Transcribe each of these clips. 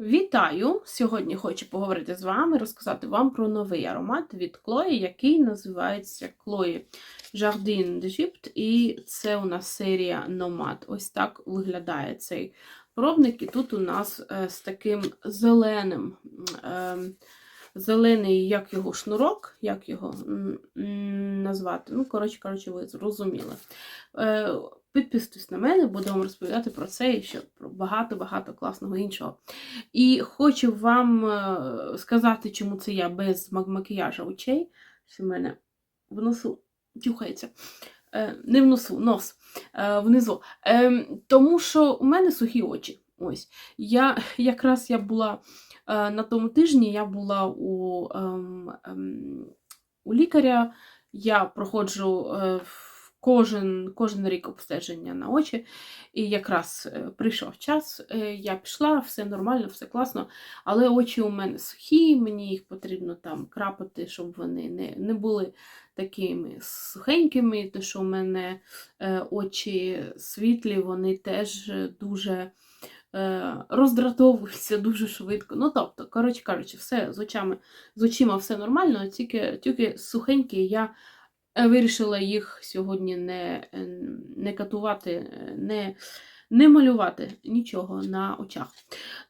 Вітаю! Сьогодні хочу поговорити з вами, розказати вам про новий аромат від Chloe, який називається Chloe Jardin d'Egypte. І це у нас серія Nomad. Ось так виглядає цей пробник. І тут у нас е, з таким зеленим, е, зелений, як його шнурок, як його назвати. Ну, коротше, коротше, ви зрозуміли. Підписуйтесь на мене, буду вам розповідати про це і ще про багато-багато класного іншого. І хочу вам е, сказати, чому це я без макіяжа очей, що в мене в носу тюхається. Е, Не в носу, нос е, внизу. Е, Тому що у мене сухі очі. Ось. Я якраз я була на тому тижні, я була у, ем, ем, у лікаря, я проходжу кожен, кожен рік обстеження на очі. І якраз е, прийшов час, е, я пішла, все нормально, все класно. Але очі у мене сухі, мені їх потрібно там крапати, щоб вони не, не були такими сухенькими, тому що у мене е, очі світлі, вони теж дуже роздратовуються дуже швидко. Ну, тобто, коротше кажучи, все з очами, з очима все нормально, тільки, тільки сухенькі я вирішила їх сьогодні не, е, не катувати, е, не, не малювати нічого на очах.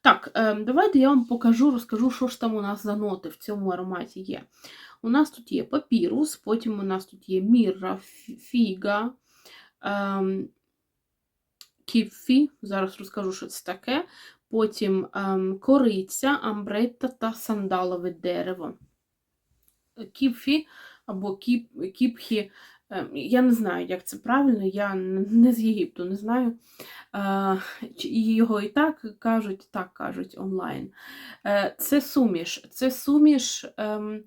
Так, е, давайте я вам покажу, розкажу, що ж там у нас за ноти в цьому ароматі є. У нас тут є папірус, потім у нас тут є мірра, фіга, ем, кіпфі, зараз розкажу, що це таке. Потім ем, кориця, амбретта та сандалове дерево. Кіпфі або кіп, кіпхі. ем, Я не знаю, як це правильно, я не з Єгипту не знаю. Е, Його і так кажуть, так кажуть онлайн. Е, Це суміш. Це суміш ем,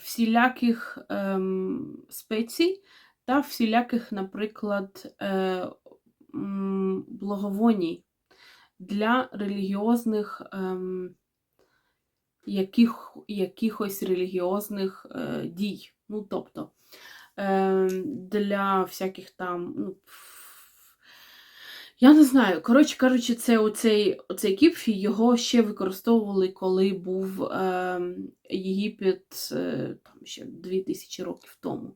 всіляких ем, спецій та всіляких, наприклад, е, благовоній для релігіозних ем, яких, якихось релігіозних е, дій. Ну, тобто, е, для всяких там. Ну, я не знаю. Коротше кажучи, це оцей, оцей кіпфі його ще використовували, коли був е, Єгипет е, там ще 2000 років тому.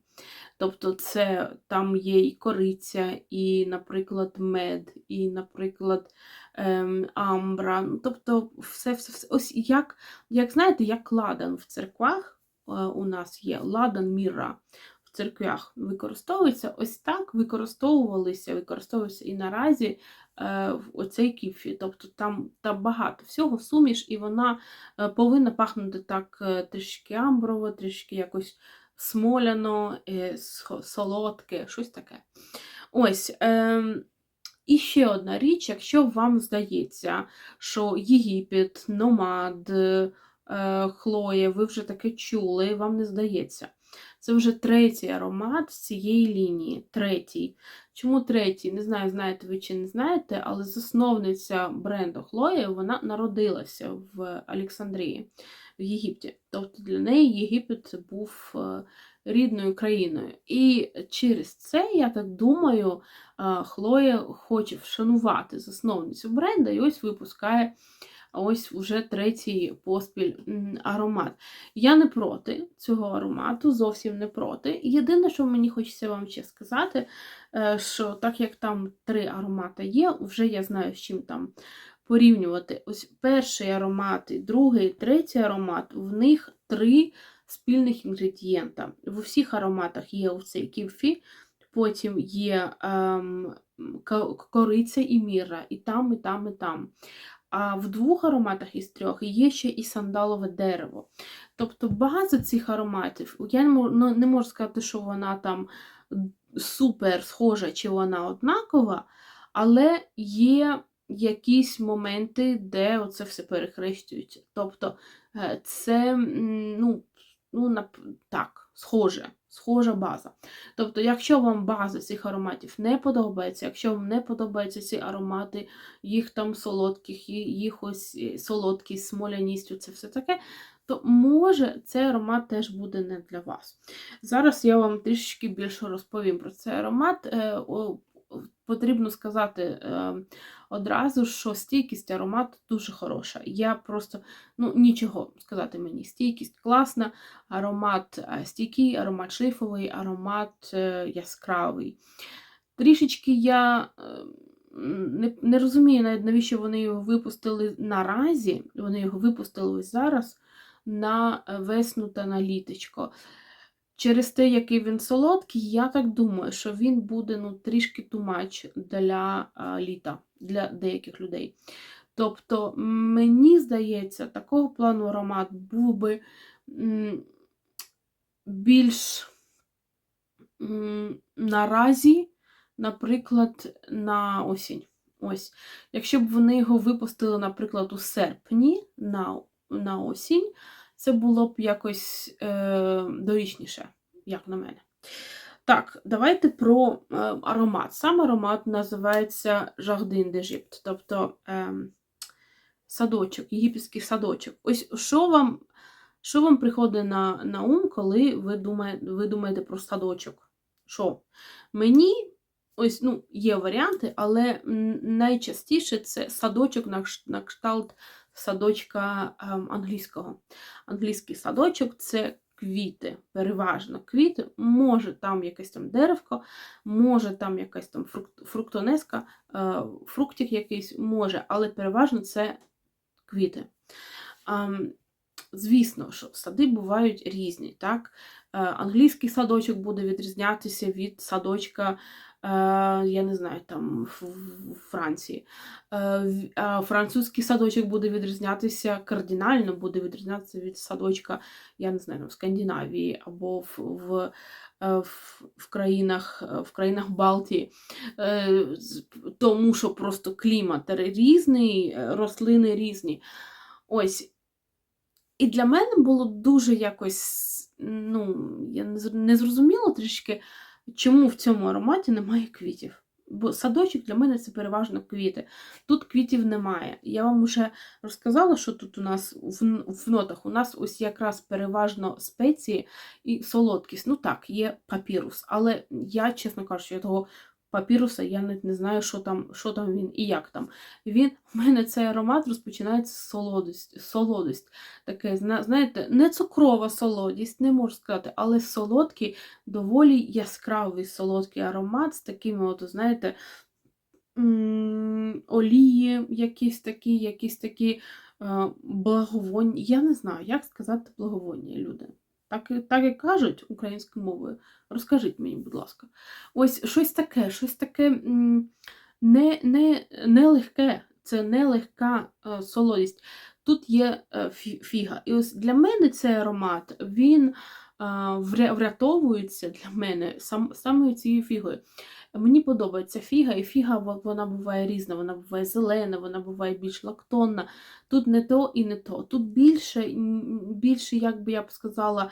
Тобто, це там є і кориця, і, наприклад, мед, і, наприклад, ем, амбра. Ну, тобто, все, все, все. Ось як, як знаєте, як ладан в церквах е, у нас є ладан міра. В церквях використовується, ось так використовувалися, використовуються і наразі е, в оцей кіфі. Тобто там, там багато всього суміш, і вона е, повинна пахнути так е, трішки амброво, трішки якось смоляно, е, солодке, щось таке. Ось. Е, і ще одна річ, якщо вам здається, що Єгипет, Номад, е, Хлоя, ви вже таке чули, вам не здається. Це вже третій аромат з цієї лінії. Третій. Чому третій? Не знаю, знаєте ви чи не знаєте, але засновниця бренду Хлоя вона народилася в Олександрії, в Єгипті. Тобто для неї Єгипет був е, рідною країною. І через це, я так думаю, е, Хлоя хоче вшанувати засновницю бренду і ось випускає ось вже третій поспіль аромат. Я не проти цього аромату, зовсім не проти. Єдине, що мені хочеться вам ще сказати, е, що так як там три аромати є, вже я знаю, з чим там порівнювати. Ось перший аромат, і другий, третій аромат, в них три спільних інгредієнта. В усіх ароматах є оцей кімфі, потім є ем, кориця і міра, і там, і там, і там. А в двох ароматах із трьох є ще і сандалове дерево. Тобто база цих ароматів, я не ну, можу сказати, що вона там супер схожа чи вона однакова, але є якісь моменти, де оце все перехрещується. Тобто е, це ну, ну, так, схоже, схожа база. Тобто, якщо вам база цих ароматів не подобається, якщо вам не подобаються ці аромати, їх там солодких, їх ось е, солодкість, смоляність, це все таке, то може цей аромат теж буде не для вас. Зараз я вам трішечки більше розповім про цей аромат. Потрібно сказати е, одразу, що стійкість аромату дуже хороша. Я просто ну, нічого сказати мені. Стійкість класна, аромат е, стійкий, аромат шлейфовий, аромат е, яскравий. Трішечки я е, не, не розумію, навіть навіщо вони його випустили наразі. Вони його випустили ось зараз на весну та на літочко. Через те, який він солодкий, я так думаю, що він буде ну, трішки тумач для а, літа, для деяких людей. Тобто, мені здається, такого плану аромат був би м, більш м, наразі, наприклад, на осінь. Ось. Якщо б вони його випустили, наприклад, у серпні на на осінь, це було б якось е, дорічніше, як на мене. Так, давайте про е, аромат. Сам аромат називається Jardin d'Egypte, тобто е, садочок, єгипетський садочок. Ось що вам що вам приходить на на ум, коли ви думаєте, ви думаєте про садочок? Що? Мені ось ну, є варіанти, але найчастіше це садочок на, на кшталт садочка ем, англійського. Англійський садочок це квіти, переважно квіти, може там якесь там деревко, може там якась там фруктонеска, е, фруктик якийсь може, але переважно це квіти. Ем, звісно, що сади бувають різні. так? Е, англійський садочок буде відрізнятися від садочка я не знаю, там в Франції. Е, французький садочок буде відрізнятися кардинально, буде відрізнятися від садочка, я не знаю, в Скандинавії або в в, е, в, в країнах в країнах Балтії, тому що просто клімат різний, рослини різні. Ось. І для мене було дуже якось, ну, я не зрозуміла трішки. Чому в цьому ароматі немає квітів? Бо садочок для мене це переважно квіти. Тут квітів немає. Я вам вже розказала, що тут у нас в нотах у нас ось якраз переважно спеції і солодкість. Ну так, є папірус, але я, чесно кажучи, я того папіруса, я навіть не знаю, що там що там він і як там. Він, У мене цей аромат розпочинається з солодость. солодость. Таке, знаєте, не цукрова солодість, не можу сказати, але солодкий, доволі яскравий солодкий аромат з такими, от, знаєте, олії, якісь такі, якісь такі е, благовонні. Я не знаю, як сказати благовонні люди. Так так і кажуть українською мовою. Розкажіть мені, будь ласка. Ось щось таке, щось таке не, не, нелегке, це нелегка е, солодість. Тут є е, фіга. І ось для мене цей аромат, він врятовується для мене сам, саме цією фігою. Мені подобається фіга, і фіга вона буває різна, вона буває зелена, вона буває більш лактонна. Тут не то і не то. Тут більше, більше як би я б сказала,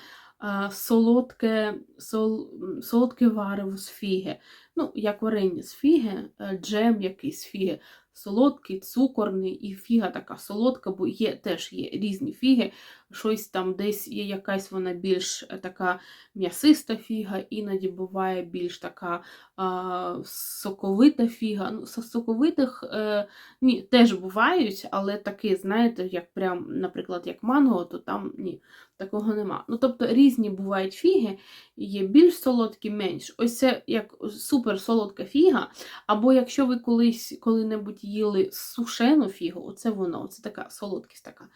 солодке сол, солодке варево з фіги. Ну, як варення з фіги, е, джем якийсь фіги солодкий, цукорний і фіга така солодка, бо є теж є різні фіги. Щось там десь є якась вона більш е, така м'ясиста фіга, іноді буває більш така а, соковита фіга. Ну, Соковитих е, ні, теж бувають, але такі, знаєте, як прям, наприклад, як манго, то там ні, такого нема. Ну, Тобто різні бувають фіги, є більш солодкі, менш. Ось це як супер солодка фіга. Або якщо ви колись коли-небудь їли сушену фігу, оце воно, це така солодкість така.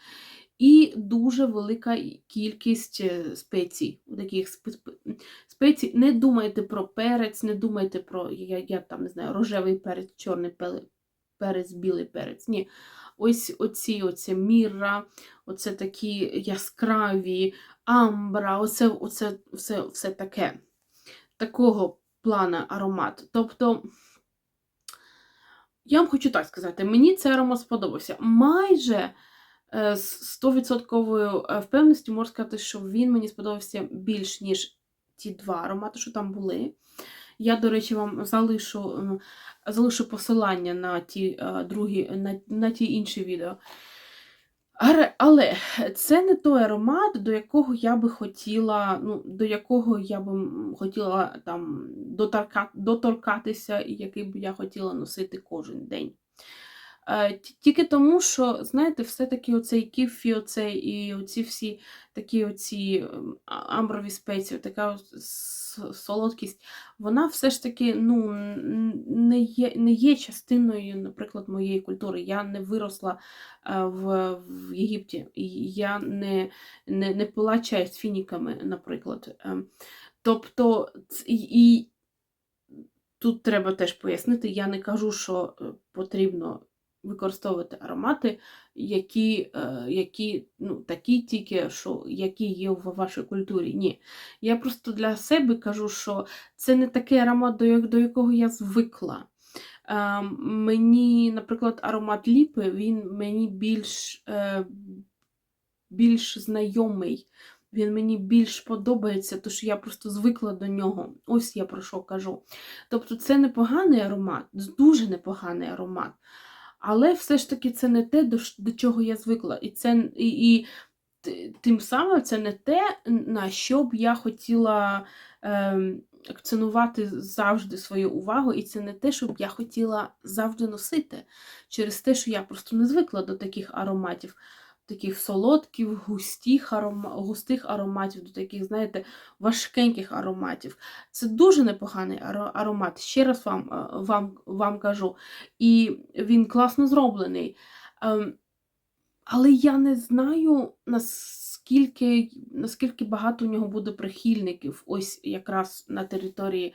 І дуже велика кількість е, спецій. таких спецій. Не думайте про перець, не думайте про я, я там не знаю, рожевий перець, чорний перець, білий перець. Ні. Ось оці оце міра, оце такі яскраві, амбра, оце, оце все, все таке. Такого плана аромат. Тобто, я вам хочу так сказати, мені цей аромат сподобався. Майже е, з 100% е, впевненістю можу сказати, що він мені сподобався більш, ніж ті два аромати, що там були. Я, до речі, вам залишу залишу посилання на ті другі, на, на ті інші відео. Але це не той аромат, до якого я би хотіла, ну, до якого я би хотіла там доторка, доторкатися, і який би я хотіла носити кожен день. Е, ті- Тільки тому, що, знаєте, все-таки оцей кіфі, оцей, і оці всі такі оці амброві спеції, така солодкість, вона все ж таки ну, не, є, не є частиною, наприклад, моєї культури. Я не виросла е, в, в Єгипті, я не, не, не пила чай з фініками, наприклад. Ем, Тобто, і, і тут треба теж пояснити, я не кажу, що е, потрібно використовувати аромати, які, е, які ну, такі тільки, що які є в вашій культурі. Ні. Я просто для себе кажу, що це не такий аромат, до, якого я звикла. Е, мені, наприклад, аромат ліпи, він мені більш, е, більш знайомий. Він мені більш подобається, тому що я просто звикла до нього. Ось я про що кажу. Тобто це непоганий аромат, дуже непоганий аромат. Але все ж таки це не те, до, до чого я звикла. І, це, і, і тим самим це не те, на що б я хотіла е, акцентувати завжди свою увагу, і це не те, що б я хотіла завжди носити. Через те, що я просто не звикла до таких ароматів, таких солодких, густих, арома, густих ароматів, до таких, знаєте, важкеньких ароматів. Це дуже непоганий аромат. Ще раз вам, е, вам, вам кажу. І він класно зроблений. Ем, але я не знаю, наскільки, наскільки багато у нього буде прихильників, ось якраз на території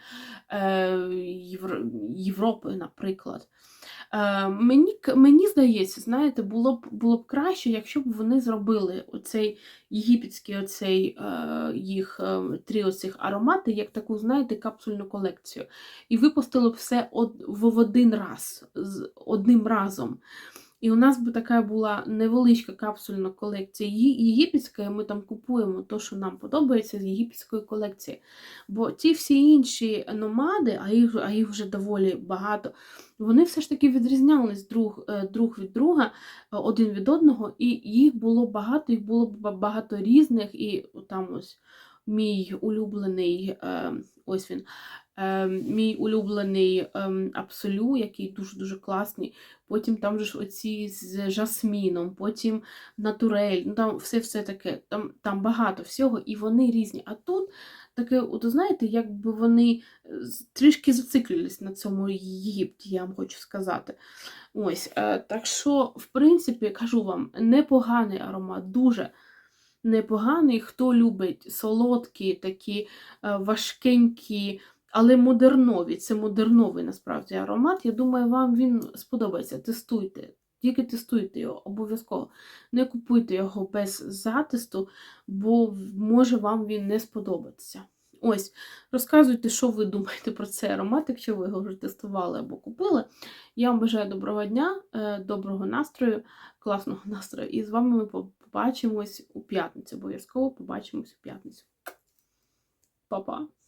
е, Європи, наприклад. Е, мені, мені здається, знаєте, було б, було б краще, якщо б вони зробили оцей єгипетський оцей, е, їх е, три оцих аромати, як таку, знаєте, капсульну колекцію. І випустили б все од, в, один раз, з одним разом. І у нас би така була невеличка капсульна колекція єгипетська, і ми там купуємо те, що нам подобається з єгипетської колекції. Бо ті всі інші номади, а їх, а їх вже доволі багато, вони все ж таки відрізнялись друг, е, друг від друга, е, один від одного, і їх було багато, їх було ба- багато різних, і там ось мій улюблений, е, ось він, мій улюблений ем, Абсолю, який дуже-дуже класний. Потім там же ж оці з жасміном, потім натурель, ну там все-все таке, там, там багато всього, і вони різні. А тут таке, от знаєте, якби вони е, трішки зациклились на цьому Єгипті, я вам хочу сказати. Ось, е, так що, в принципі, кажу вам, непоганий аромат, дуже непоганий. Хто любить солодкі, такі е, важкенькі, але модернові. Це модерновий насправді аромат. Я думаю, вам він сподобається. Тестуйте. Тільки тестуйте його обов'язково. Не купуйте його без затесту, бо може вам він не сподобатися. Ось, розказуйте, що ви думаєте про цей аромат, якщо ви його вже тестували або купили. Я вам бажаю доброго дня, е, доброго настрою, класного настрою. І з вами ми побачимось у п'ятницю. Обов'язково побачимось у п'ятницю. Па-па!